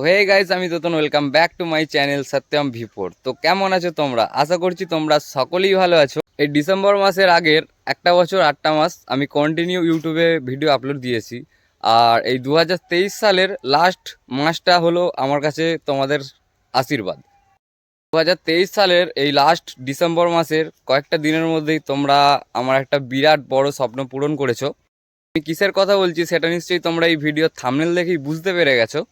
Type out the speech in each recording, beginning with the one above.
হে guys আমি Totan welcome back to my channel Satyam ভিপোর তো কেমন আছো তোমরা? আশা করছি তোমরা সকলেই ভালো আছো। এই ডিসেম্বর মাসের আগের একটা বছর, আটটা মাস আমি কন্টিনিউ ইউটিউবে ভিডিও আপলোড দিয়েছি। আর এই দু হাজার তেইশ সালের লাস্ট মাসটা হলো আমার কাছে তোমাদের আশীর্বাদ। দু হাজার তেইশ সালের এই লাস্ট ডিসেম্বর মাসের কয়েকটা দিনের মধ্যেই তোমরা আমার একটা বিরাট বড় স্বপ্ন পূরণ করেছ। আমি কিসের কথা বলছি সেটা নিশ্চয়ই তোমরা এই ভিডিও থামনেল দেখেই বুঝতে পেরে গেছো।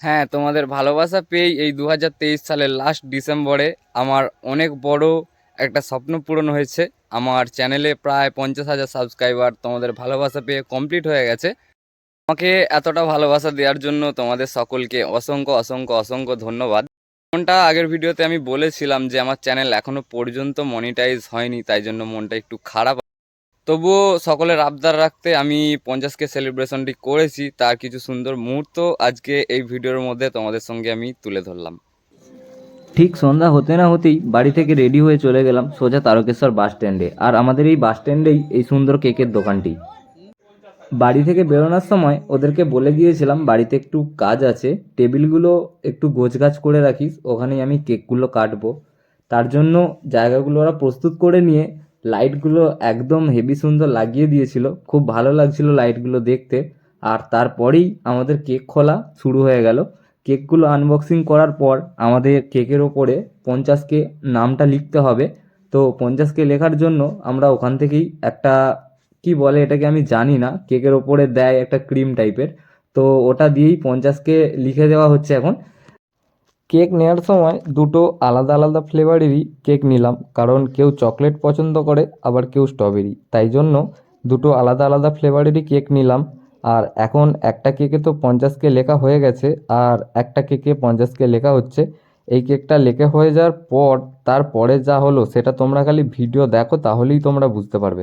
হ্যাঁ তোমাদের ভালোবাসা পেয়েই এই দু হাজার তেইশ সালের লাস্ট ডিসেম্বরে আমার অনেক বড় একটা স্বপ্ন পূরণ হয়েছে। আমার চ্যানেলে প্রায় পঞ্চাশ হাজার সাবস্ক্রাইবার তোমাদের ভালোবাসা পেয়ে কমপ্লিট হয়ে গেছে। আমাকে এতটা ভালোবাসা দেওয়ার জন্য তোমাদের সকলকে অসংখ্য অসংখ্য অসংখ্য ধন্যবাদ। মনটা আগের ভিডিওতে আমি বলেছিলাম যে, আমার চ্যানেল এখনও পর্যন্ত মনিটাইজ হয়নি, তাই জন্য মনটা একটু খারাপ তবুও সকলের আবদার রাখতে আমি পঞ্চাশকে সেলিব্রেশনটি করেছি, তার কিছু সুন্দর মুহূর্ত আজকে এই ভিডিওর মধ্যে তোমাদের সঙ্গে আমি তুলে ধরলাম। ঠিক সন্ধ্যা হতে না হতেই বাড়ি থেকে রেডি হয়ে চলে গেলাম সোজা তারকেশ্বর বাস স্ট্যান্ডে। আর আমাদের এই বাস স্ট্যান্ডেই এই সুন্দর কেকের দোকানটি। বাড়ি থেকে বেরোনোর সময় ওদেরকে বলে গিয়েছিলাম বাড়িতে একটু কাজ আছে, টেবিলগুলো একটু গোছগাছ করে রাখিস, ওখানেই আমি কেকগুলো কাটবো। তার জন্য জায়গাগুলো ওরা প্রস্তুত করে নিয়ে লাইটগুলো একদম হেভি সুন্দর লাগিয়ে দিয়েছিল। খুব ভালো লাগছিল লাইটগুলো দেখতে। আর তারপরেই আমাদের কেক খোলা শুরু হয়ে গেল। কেকগুলো আনবক্সিং করার পর আমাদের কেকের ওপরে পঞ্চাশকে নামটা লিখতে হবে। তো পঞ্চাশকে লেখার জন্য আমরা ওখান থেকেই একটা, কি বলে এটাকে আমি জানি না কেকের ওপরে দেয় একটা ক্রিম টাইপের তো ওটা দিয়েই পঞ্চাশকে লিখে দেওয়া হচ্ছে এখন। কেক নেওয়ার সময় দুটো আলাদা আলাদা ফ্লেভারেরই কেক নিলাম কারণ কেউ চকলেট পছন্দ করে আবার কেউ স্ট্রবেরি তাই জন্য দুটো আলাদা আলাদা ফ্লেভারেরই কেক নিলাম আর এখন একটা কেকে তো পঞ্চাশকে লেখা হয়ে গেছে আর একটা কেকে পঞ্চাশকে লেখা হচ্ছে এই কেকটা লেখা হয়ে যাওয়ার পর তারপরে যা হলো সেটা তোমরা খালি ভিডিও দেখো তাহলেই তোমরা বুঝতে পারবে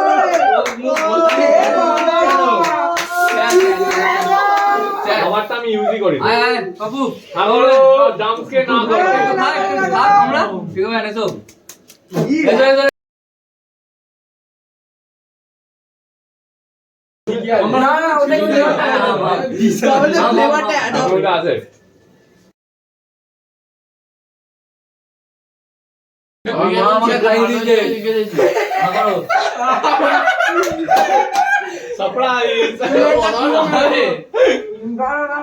খাবারটা আমি ইউজই করি হ্যালো জাম্পকে না করে ওটা আছে। और माँ मुझे कहीं दीजिए पकड़ो सपड़ा आई अरे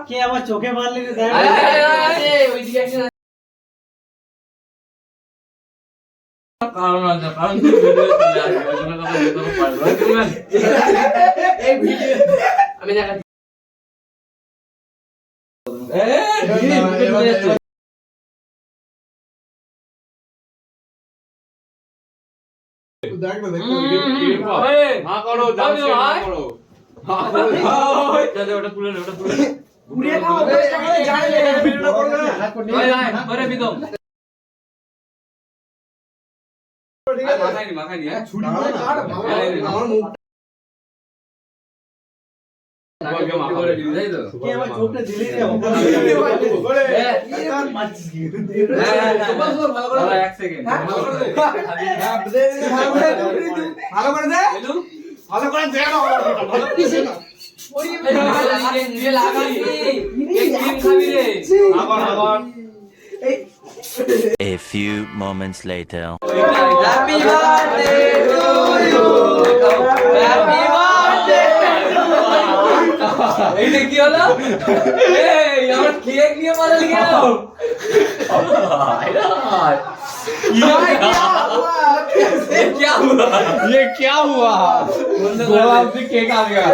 क्या हम चौके मार ले रहे हैं। कारण ना कारण एक वीडियो। हमें ना ए দেখ হ্যাঁ করো জাম্পকে না করো পুড়িয়ে নাও ভিডিওটা করবে না কে আমার চোখটা দিলি রে মারছিস কি ভালো করে। দে। ভালো করে দে না ভালো করে দে আবার আবার A few moments later. এইটা কি হলো এই আমার কেক নিয়ে পালালি কেন ये क्या हुआ ये क्या हुआ गोला से केक आ गया